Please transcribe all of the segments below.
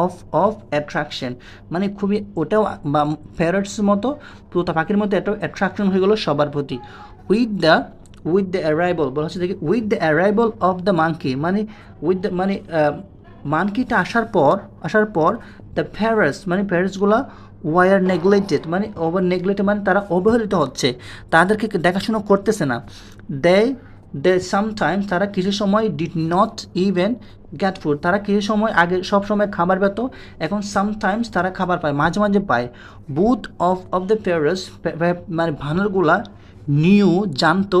Of of attraction মানে খুবই ওটাও, বা প্যারটস মতো তোতা পাখির মতো একটা অ্যাট্রাকশন হয়ে গেলো সবার প্রতি। উইথ দ্য উইথ দ্য অ্যারাইবল বলা হচ্ছে দেখি উইথ দ্য অ্যারাইবল অফ দ্য মাঙ্কি মানে উইথ দ্য মানে মানকিটা আসার পর আসার পর দ্য প্যারেস মানে প্যারেসগুলো ওয়ার নেগলেক্টেড মানে ওভার নেগলেক্টেড মানে তারা অবহেলিত হচ্ছে। তাদেরকে দেখাশোনা করতেছে না। দে দে সামটাইমস তারা কিছু সময় did not even get food. তারা কিছু সময় আগে সব সময় খাবার পেত, এখন সামটাইমস তারা খাবার পায়, মাঝে মাঝে পায়। Both of of the parrots মানে ভানুরগুলা নিউ জানতো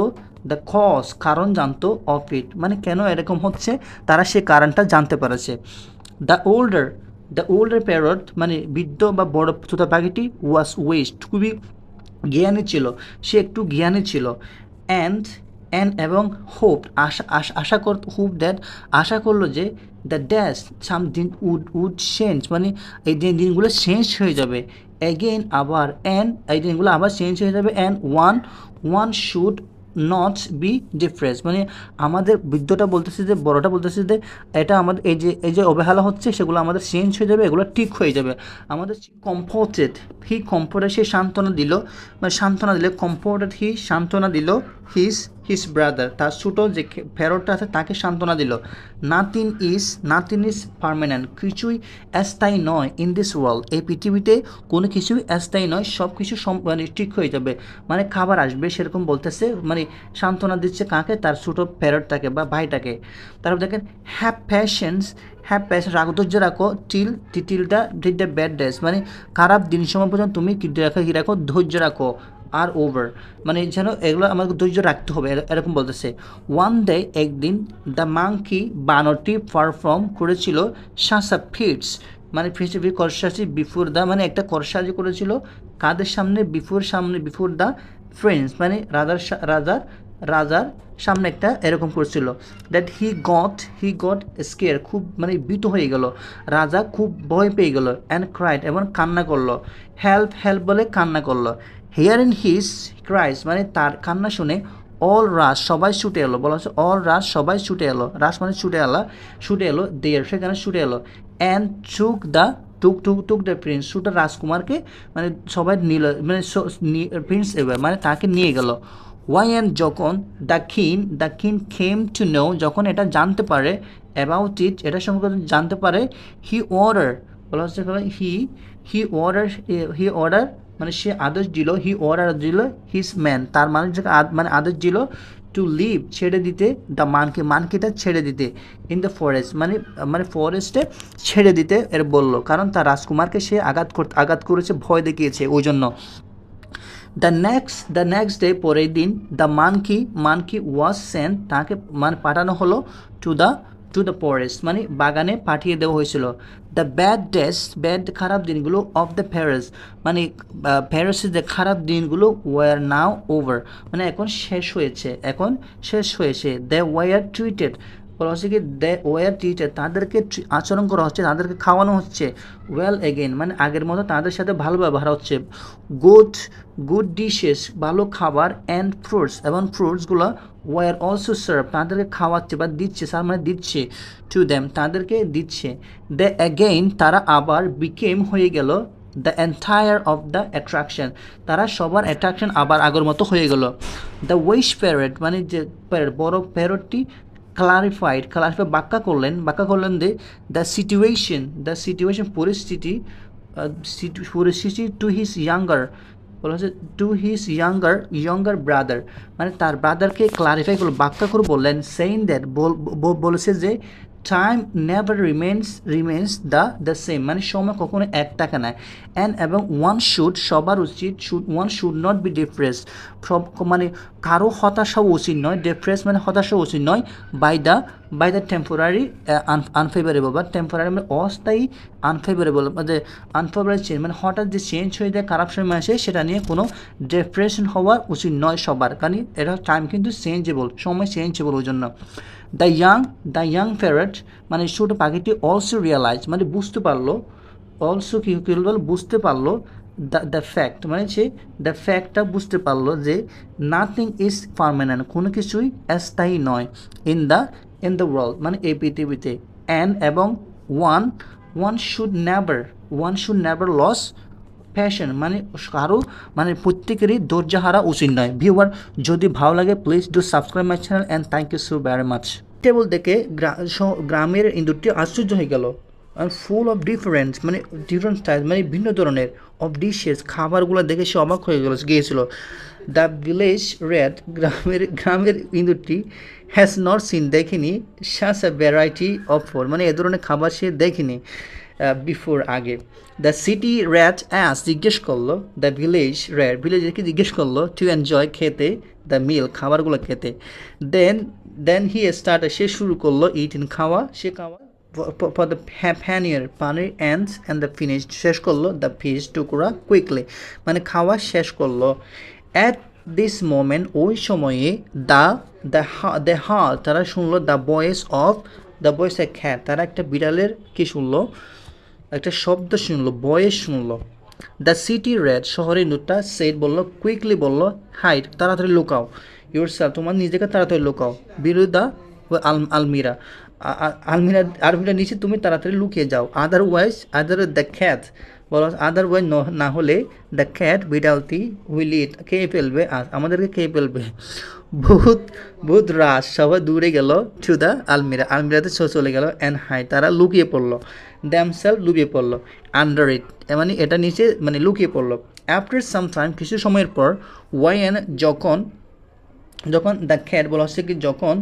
দ্য কজ, কারণ জানতো অফ ইট। মানে কেন এরকম হচ্ছে? তারা সে কারণটা জানতে পেরেছে। The older the older parrot মানে বৃদ্ধ বা বড় ছোটো পাখিটি ওয়াস ওয়েস্ট খুবই জ্ঞানী ছিল, সে একটু জ্ঞানী ছিল। অ্যান্ড অ্যান্ড এবং হোপ আশা আশা আশা কর হোপ দ্যাট আশা করল যে দ্য ড্যাশ সাম দিন উড উড চেঞ্জ মানে এই দিন, দিনগুলো চেঞ্জ হয়ে যাবে। অ্যাগেন আবার অ্যান্ড এই দিনগুলো আবার চেঞ্জ হয়ে যাবে and one one should not be difference মানে আমাদের বৃদ্ধটা বলতেছে যে, বড়টা বলতেছে যে, এটা আমাদের এই যে এই যে অবহেলা হচ্ছে, সেগুলো আমাদের চেঞ্জ হয়ে যাবে, এগুলো ঠিক হয়ে যাবে। আমাদের কমফোর্টেড হি কমফোর্টেড সে সান্ত্বনা দিল মানে সান্ত্বনা দিলে কমফোর্টেড হি সান্ত্বনা দিল হিজ হিজ ব্রাদার তার ছোটো যে ফেরতটা আছে, তাকে সান্ত্বনা দিল। Nothing is nothing is permanent কিছুই স্থায়ী নয় ইন দিস ওয়ার্ল্ড এই পৃথিবীতে কোনো কিছুই স্থায়ী নয় সব কিছু মানে ঠিক হয়ে যাবে। মানে খাবার আসবে, সেরকম বলতেছে মানে সান্ত্বনা দিচ্ছে কাকে? তার ছোটো ফেরতটাকে বা ভাইটাকে। তারপর দেখেন হ্যাপ প্যাশেন্স হ্যাপ প্যাশেন্স রাখো ধৈর্য রাখো টিল টিলটা ডিড দ্য ব্যাড ডেস মানে খারাপ দিন সময় পর্যন্ত তুমি কি রাখো কি রাখো, ধৈর্য রাখো। আর ওভার মানে যেন এগুলো আমাকে ধৈর্য রাখতে হবে এরকম বলতেছে। ওয়ান ডে একদিন দ্য মাংকি বানরটি পারফর্ম করেছিল শাসা ফিটস মানে ফিটস করসাজি বিফোর দ্য মানে একটা করসাজি করেছিল কাদের সামনে? বিফোর সামনে বিফোর দ্য ফ্রেন্ডস মানে রাজার রাজার রাজার সামনে একটা এরকম করছিল। That he got he got scared খুব মানে ভীত হয়ে গেল। রাজা খুব ভয় পেয়ে গেল অ্যান্ড ক্রাইড এবং কান্না করল। হেল্প হেল্প বলে কান্না করল। হেয়ার ইন হিস ক্রাইস মানে তার কান্না শুনে অল রাস সবাই ছুটে এলো। বলা হচ্ছে অল রাস সবাই ছুটে এলো। রাস মানে ছুটে এলো ছুটে এলো দেয়ার সেখানে ছুটে এলো। অ্যান্ড চুক the took took took the prince শুটা রাজকুমারকে মানে সবাই নিল মানে প্রিন্স এবার মানে তাকে নিয়ে গেল। ওয়াই অ্যান্ড যখন the king the king came to no যখন এটা জানতে পারে অ্যাবাউট ইট এটা সম্পর্কে জানতে পারে হি অর্ডার বলা হচ্ছে হি হি অর্ডার হি অর্ডার মানে সে আদেশ দিল হি অর্ডার দিল হিস ম্যান তার মানুষকে মানে আদেশ দিল টু লিভ ছেড়ে দিতে দ্য মানকে মানকিটা ছেড়ে দিতে ইন দ্য ফরেস্ট মানে মানে ফরেস্টে ছেড়ে দিতে এর বলল। কারণ তার রাজকুমারকে সে আঘাত করতে আঘাত করেছে, ভয় দেখিয়েছে ওই জন্য। The next the next day পরের দিন the monkey monkey was sent তাকে মানে পাঠানো হলো to the to the forest মানে বাগানে পাঠিয়ে দেওয়া হয়েছিল। দ্য ব্যাড ডেস ব্যাড খারাপ দিনগুলো অফ দ্য প্যারেস মানে প্যারেসের যে খারাপ দিনগুলো ওয়ার নাও ওভার মানে এখন শেষ হয়েছে, এখন শেষ হয়েছে। দ্য ওয়ার টুইটেড বলা হচ্ছে কি দ্য ওয়ার টিচার তাদেরকে আচরণ করা হচ্ছে, তাদেরকে খাওয়ানো হচ্ছে। ওয়েল এগেন মানে আগের মতো তাদের সাথে ভালো ব্যবহার হচ্ছে। গুড গুড ডিশেস ভালো খাবার অ্যান্ড ফ্রুটস এবং ফ্রুটসগুলো ওয়ার অলসো সার্ভ তাদেরকে খাওয়াচ্ছে বা দিচ্ছে স্যার মানে দিচ্ছে টু দ্যাম তাদেরকে দিচ্ছে। দ্য অ্যাগেইন তারা আবার বিকেম হয়ে গেল the entire of the attraction তারা সবার অ্যাট্রাকশন আবার আগের মতো হয়ে গেল। দ্য ওয়েশ প্যারেট মানে যে প্যারেট বড় প্যারেটটি ক্লারিফাইড ক্লারিফাই ব্যাখ্যা করলেন। ব্যাখ্যা করলেন যে দ্য সিচুয়েশন দ্য সিচুয়েশন পরিস্থিতি পরিস্থিতি টু হিস ইয়াঙ্গার বলা হচ্ছে to his younger younger brother মানে তার ব্রাদারকে ক্লারিফাই করল, বাক্যা করে বললেন সেইন দ্যাট বলেছে যে time never remains remains the the same মানে সময় কখনো এক টাকা নেয় অ্যান্ড এবং ওয়ান শুড সবার উচিত should one should not be depress মানে কারও হতাশা উচিত নয়। ডিপ্রেস মানে হতাশা উচিত নয়। By the by the temporary unfavourable বা টেম্পোরারি মানে অস্থায়ী আনফেভারেবল মানে আনফেভারেবল চেঞ্জ মানে হঠাৎ যে চেঞ্জ হয়ে যায়, খারাপ সময় আসে, সেটা নিয়ে কোনো ডিপ্রেশন হওয়া উচিত নয় সবার। কারণ এটা টাইম কিন্তু চেঞ্জেবল সময় চেঞ্জেবল ওই জন্য। The young the young parrot মানে ছোটো পাখিটি অলসো রিয়ালাইজ মানে বুঝতে পারল অলসো কী কী বল বুঝতে পারল দ্য দ্য ফ্যাক্ট মানে সে দ্য ফ্যাক্টটা বুঝতে পারল যে নাথিং ইজ পারমানেন্ট কোনো কিছুই স্থায়ী নয় in the in the world মানে এই পৃথিবীতে অ্যান্ড এবং one one should never one should never lose passion মানে কারও মানে প্রত্যেকেরই ধৈর্য হারা উচিত নয়। ভিউয়ার যদি ভালো লাগে please do subscribe my channel and thank you so very much table দেখে গ্রা- গ্রামের ইন্দুরটি আশ্চর্য হয়ে গেল ফুল অফ ডিফারেন্স মানে ডিফারেন্ট স্টাইল মানে ভিন্ন ধরনের। অফ ডিশেস খাবারগুলো দেখে সে অবাক হয়ে গেল, গিয়েছিল। দ্য ভিলেজ রেড গ্রামের গ্রামের ইন্দুরটি হ্যাজ নট সিন দেখেনি। শ্বাস এ ভ্যারাইটি অফ ফুড মানে এ ধরনের খাবার সে দেখেনি। বিফোর আগে। দ্য সিটি র্যাট অ্যাস জিজ্ঞেস করল দ্য ভিলেজ র্যাট ভিলেজকে জিজ্ঞেস করল? টু এনজয় খেতে দ্য মিল খাবারগুলো খেতে। দেন দেন হি স্টার্ট সে শুরু করল ইট ইন খাওয়া। সে খাওয়া ফর দ্য ফ্যানিয়ার পানির অ্যান্ডস অ্যান্ড দ্য ফিনিশ শেষ করল দ্য ফিশ টুকরা কুইকলি মানে খাওয়া শেষ করল। অ্যাট দিস মোমেন্ট ওই সময়ে দ্য দ্য দ্য হা তারা শুনলো the voice of the voice a cat তারা একটা বিড়ালের কি শুনলো? একটা শব্দ শুনলো ভয়েস শুনলো। দ্য সিটি রেড শহরের নুটটা সেট বলল কুইকলি বলল হাইট তাড়াতাড়ি লুকাও। ইউর সেলফ তোমার নিজেকে তাড়াতাড়ি লুকাও। বিরুদ্ধা আল আলমিরা আ- আ- আলমিরা নিচে তুমি তাড়াতাড়ি লুকিয়ে যাও। আদারওয়াইজ আদার দ্য খ্যাত বলো আদারওয়াইজ না হলে দ্য খ্যাট বিড়ালটি উইল ইট খেয়ে ফেলবে আমাদেরকে খেয়ে ফেলবে। বহুত বহুত রাস সবাই দূরে গেল টু দ্য আলমিরা আলমিরাতে চলে গেল অ্যান্ড হাই তারা লুকিয়ে পড়ল। দ্যামসেল লুকিয়ে পড়ল আন্ডার ইট মানে এটা নিচে মানে লুকিয়ে পড়ল। আফটার সাম টাইম কিছু সময়ের পর ওয়াইন যখন যখন দ্য খ্যাট বলা হচ্ছে কি যখন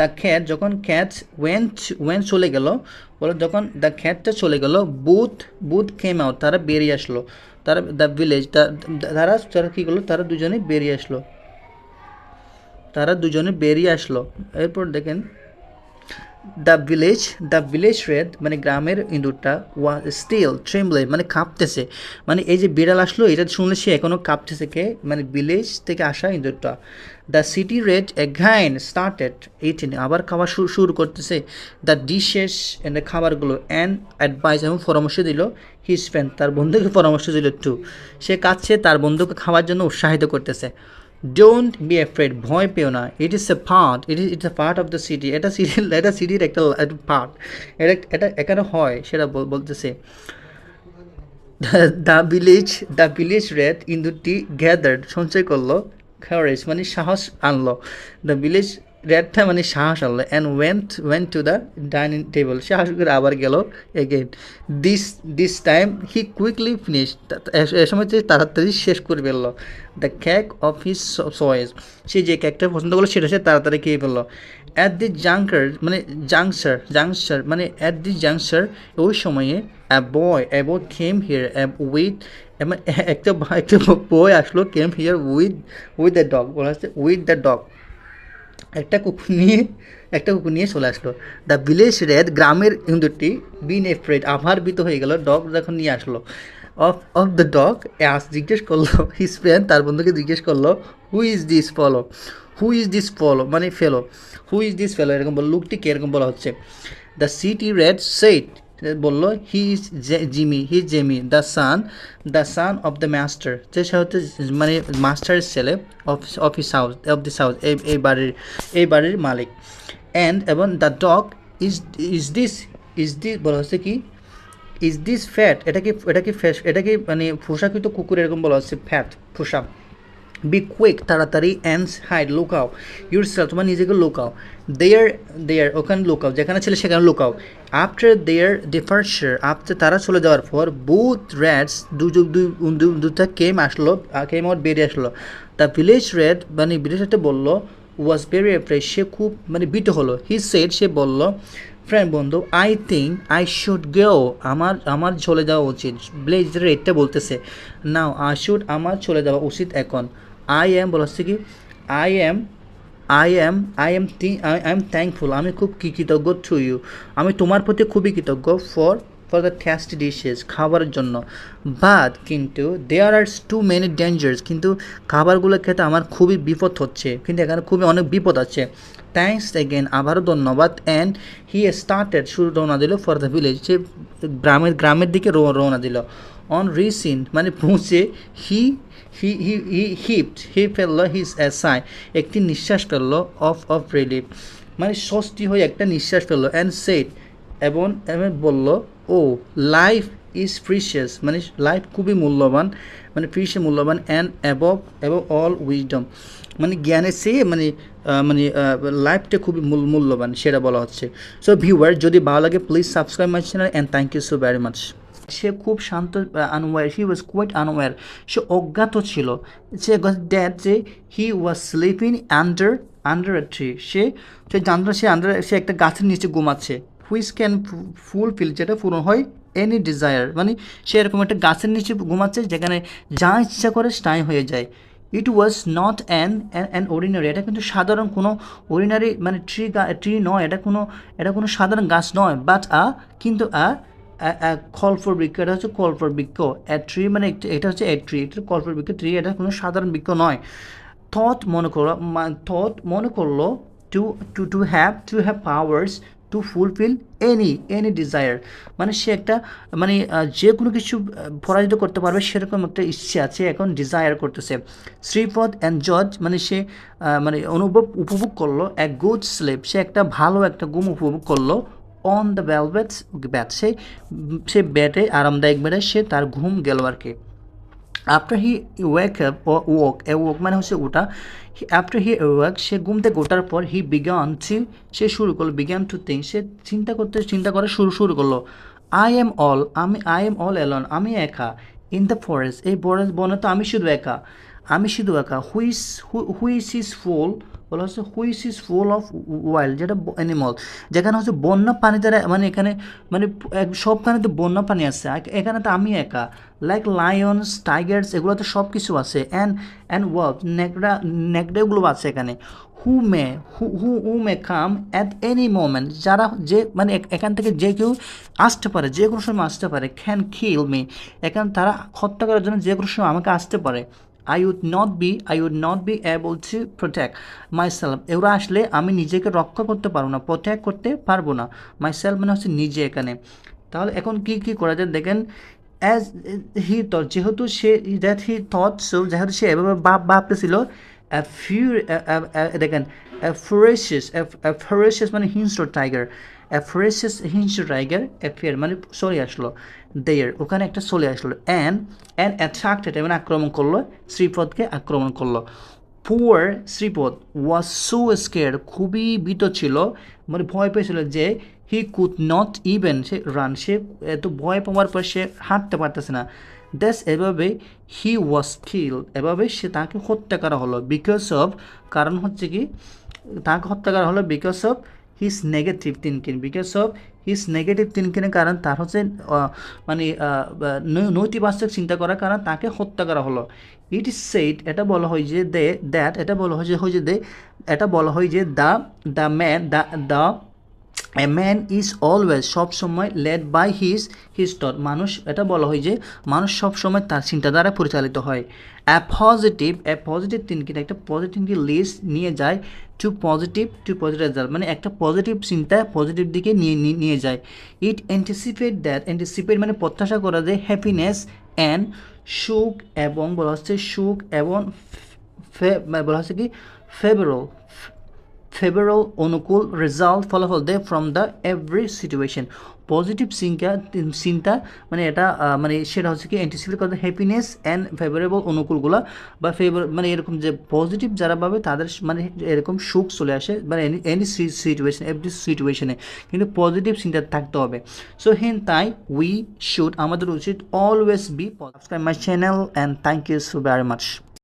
দ্য খ্যাট যখন খ্যাট ওয়েন্ট ওয়েন চলে গেল, বলো যখন দ্য খ্যাটটা চলে গেল বুথ বুথ কেম আউট তারা বেরিয়ে আসলো। তারা দ্য ভিলেজ তারা তারা কী করল? তারা দুজনে বেরিয়ে আসলো। তারা দুজনে বেরিয়ে আসলো। এরপর দেখেন the village the village rat মানে গ্রামের ইঁদুরটা ওয়া স্টিল ট্রেমলে মানে কাঁপতেছে। মানে এই যে বিড়াল আসলো, এটা শুনলে সে এখনও কাঁপতেছে কে? মানে ভিলেজ থেকে আসা ইঁদুরটা। The city rat again started eating আবার খাবার শুরু শুরু করতেছে। দ্য ডিশেস এন্ড খাবারগুলো অ্যান্ড অ্যাডভাইস এবং পরামর্শ দিল হিজ ফ্রেন্ড তার বন্ধুকে পরামর্শ দিল টু সে কাছে তার বন্ধুকে খাওয়ার জন্য উৎসাহিত করতেছে। ডোন্ট বি অ্যাফ্রেড ভয় পেও না। It is a part it is it's a part of the city এটা সিটি এটা সিটির একটা পার্ট এটা এটা এখানে হয়, সেটা বলতেছে। The village the village rat ইন্দুরটি gathered সঞ্চয় করল খারেজ মানে সাহস আনলো। দ্য ভিলেজ রেডটা মানে সাহস আনলো and went went to the dining table সাহস করে আবার গেল again this this time he quickly finish a সময় সে তাড়াতাড়ি শেষ করে ফেলল। The cake of his choice সে যে ক্যাকটা পছন্দ করল সেটা সে তাড়াতাড়ি খেয়ে ফেলল। অ্যাট দি জাঙ্কার মানে জাংসার জাংসার মানে অ্যাট দি জাংসার ওই সময়ে অ্যা বয় অ্যাবো কেম হিয়ার উইথ একটা একটা বয় আসলো came here with with the dog বলা হচ্ছে উইথ দ্য ডগ একটা কুকুর নিয়ে, একটা কুকুর নিয়ে চলে আসলো। দ্য ভিলেজ রেড গ্রামের ইন্দুরটি বিন এফ্রেড আভারবিত হয়ে গেল। ডগ যখন নিয়ে আসলো of of the dog as জিজ্ঞেস করল হিজ ফ্রেন্ড তার বন্ধুকে জিজ্ঞেস করল who is this fellow who is this fellow মানে ফেলো হু ইজ দিস ফেলো এরকম বল, লুকটিকে এরকম বলা হচ্ছে। দ্য সিটি রেড সেইট বলল he is Jimmy he Jimmy the son the son of the master যে সে হচ্ছে মানে মাস্টারের ছেলে of office house of this house এই এই বাড়ির এই বাড়ির মালিক। অ্যান্ড এবং the dog is is this is this বলা হচ্ছে কি? ইজ দিস ফ্যাট এটা কি এটা কি ফ্যাশ এটা কি মানে পোশাকিত কুকুর এরকম বলা হচ্ছে? ফ্যাট পোশাক বি কুইক তাড়াতাড়ি অ্যান্ডস হাইড লুকাও ইউর সেলফ তোমার নিজেকে লুকাও দেয়ার দেয়ার ওখানে লুকাও যেখানে ছিল সেখানে লুকাও আফটার দেয়ার ডিফার্সার আফটার তারা চলে যাওয়ার পর বুথ র্যাডস দু দুটা কেম আসলো কেম আউট বেরিয়ে আসলো। দ্য ভিলেজ রেড মানে ভিলেজ রেডে বলল ওয়াজ ভেরি অ্যাফ্রেড সে খুব মানে বিট হলো। হি সেড সে বলল ফ্রেন্ড বন্ধু I think I should go আমার আমার চলে যাওয়া উচিত। ব্লেজ রেডটা বলতেছে নাও আই শুড আমার চলে যাওয়া উচিত এখন। আই এম বলা হচ্ছে কি? I am I am I am thing I I am thankful আমি খুব কৃতজ্ঞ টু ইউ আমি তোমার প্রতি খুবই কৃতজ্ঞ for for the taste dishes খাবারের জন্য. বাট কিন্তু there are too many dangers কিন্তু খাবারগুলো খেতে আমার খুবই বিপদ হচ্ছে। কিন্তু এখানে খুবই অনেক বিপদ আছে। থ্যাংকস এগেন আবারও ধন্যবাদ। অ্যান্ড হি স্টার্টেড শুরু রওনা দিল ফর দ্য ভিলেজ সে গ্রামের গ্রামের দিকে রওনা দিল। অন রিসিন মানে পৌঁছে হি হি হি হি হিপড হি ফেলল হিজ অ্যাসাই একটি নিঃশ্বাস ফেলল অফ অফ রিলিফ মানে ষষ্ঠী হয়ে একটা নিঃশ্বাস ফেলল অ্যান্ড সেট এবং বলল, ও লাইফ ইজ প্রিশিয়াস মানে লাইফ খুবই মূল্যবান মানে প্রিশিয়াস মূল্যবান and above above all wisdom মানে জ্ঞানের চেয়ে মানে মানে লাইফটা খুবই মূল- মূল্যবান, সেটা বলা হচ্ছে। সো ভিউয়ার যদি ভালো লাগে please subscribe my channel and thank you so very much সে খুব শান্ত unaware he was quiet unaware সে অজ্ঞাত ছিল। সে ড্যাড যে he was sleeping under under tree সে সে জানতো সে আন্ডার সে একটা গাছের নিচে ঘুমাচ্ছে। হুইচ ক্যান ফুলফিল যেটা পূরণ হয় এনি ডিজায়ার মানে সে এরকম একটা গাছের নিচে ঘুমাচ্ছে, যেখানে যা ইচ্ছা করে তাই হয়ে যায়। It was not an an ordinary এটা কিন্তু সাধারণ কোনো অর্ডিনারি মানে ট্রি ট্রি নয়। এটা কোনো এটা কোনো সাধারণ গাছ নয়। বাট আ কিন্তু আ কলফর বৃক্ষ এটা হচ্ছে কলফর বৃক্ষ এ ট্রি মানে এটা হচ্ছে এ ট্রি এটা কলফর বৃক্ষ ট্রি এটা কোনো সাধারণ বৃক্ষ নয়। থট মনে করল থট মনে করল to to to have to have powers to fulfil any any desire মানে সে একটা মানে যে কোনো কিছু পরাজিত করতে পারবে, সেরকম একটা ইচ্ছে আছে, এখন ডিজায়ার করতেছে। শ্রীপদ অ্যান্ড জজ মানে সে মানে অনুভব, উপভোগ করল এক গুড স্লিপ সে একটা ভালো একটা গুম উপভোগ করল অন দ্য ভেলভেট ব্যাট সে সে ব্যাটে আরামদায়ক ব্যাটে সে তার ঘুম গেল আর কি। After he wake walk a walk মানে হচ্ছে ওটা আফটার হি ওয়াক সে ঘুম থেকে ওঠার পর হি টু সে শুরু করল বিগান টু থিঙ্ক সে চিন্তা করতে, চিন্তা করা শুরু শুরু করল। আই এম অল আমি আই এম অল এলন আমি একা। ইন দ্য ফরেস্ট এই ফরেস্ট বনে তো আমি শুধু একা। আমি শুধু একা। হুইস হুইস ইজ ফুল বলা হচ্ছে which is full of wild যেটা অ্যানিমাল যেখানে হচ্ছে বন্যা পানি দ্বারা মানে এখানে মানে এক- সবখানেতে বন্যা পানি আছে এখানে তো আমি একা লাইক লায়ন্স টাইগার্স এগুলো তো সব কিছু আছে অ্যান্ড অ্যান্ড ওয়াক নেকড়া, নেকড়াগুলো আছে এখানে। Who may who who who may come at any moment যারা যে মানে এখান থেকে যে কেউ আসতে পারে, যে কোনো সময় আসতে পারে ক্যান কিল মি এখানে তারা হত্যা করার জন্য যে কোনো সময় আমাকে আসতে পারে। I would not be I would not be able to protect myself এরা আসলে আমি নিজেকে রক্ষা করতে পারব না প্রোটেক্ট করতে পারব না মাই সেলফ মানে হচ্ছে নিজে এখানে। তাহলে এখন কি কি করা যায়? দেখেন অ্যাজ হি থট যেহেতু সে দ্যাট হি থট সো যেহেতু সে এভাবে ভাব ভাবতেছিল দেখেন ফরেশিয়াস ফরেশিয়াস মানে হিংস্র টাইগার ফরেশিয়াস হিংস্র টাইগার অ্যাফেয়ার মানে চলে আসলো। দেয়ার ওখানে একটা চলে আসলো অ্যান্ড অ্যান্ড অ্যাট্রাক্টেড মানে আক্রমণ করল, শ্রীপদকে আক্রমণ করল। Poor Sripad was so scare খুবই ভীত ছিল মানে ভয় পেয়েছিল যে হি কুড নট ইভেন সে রান সে এত ভয় পাওয়ার পর সে হাঁটতে পারতেছে না। দ্যাস এভাবে হি ওয়াজ কিল এভাবে সে তাকে হত্যা করা হলো বিকজ অফ কারণ হচ্ছে কি, তাকে হত্যা করা হলো because of his negative thinking because of his negative থিঙ্কিংয়ের কারণ তার হচ্ছে মানে নৈতিবাচক চিন্তা করার কারণ তাকে হত্যা করা হলো। ইট ইজ সেইট এটা বলা হয় যে, দে দ্যাট এটা বলা হয় যে হয় যে দে এটা বলা হয় যে the the man the the a man is always সবসময় led by his his thought মানুষ, এটা বলা হয় যে মানুষ সবসময় তার চিন্তাধারা পরিচালিত হয়। A positive a positive thinking একটা পজিটিভ লিস্ট নিয়ে যায় to positive to positive result মানে একটা পজিটিভ চিন্তা পজিটিভ দিকে নিয়ে, নিয়ে- যায়। ইট অ্যান্টিসিপেট দ্যাট অ্যান্টিসিপেট মানে প্রত্যাশা করা যায় হ্যাপিনেস অ্যান্ড সুখ এবং বলা হচ্ছে সুখ এবং মানে বলা হচ্ছে কি ফেভারল ফেভারল অনুকূল রেজাল্ট ফলাফল দেয় from the every situation positive চিন্তা চিন্তা মানে এটা মানে সেটা হচ্ছে কি অ্যান্টিসিপেট করতে হ্যাপিনেস অ্যান্ড ফেভারেবল অনুকূলগুলো বা ফেভার মানে এরকম যে পজিটিভ যারা পাবে তাদের মানে এরকম সুখ চলে আসে মানে এনি সিচুয়েশন এভরি সিচুয়েশনে কিন্তু পজিটিভ চিন্তা থাকতে হবে। সো হেন তাই উই শুড আমাদের উচিত always be subscribe my channel and thank you so very much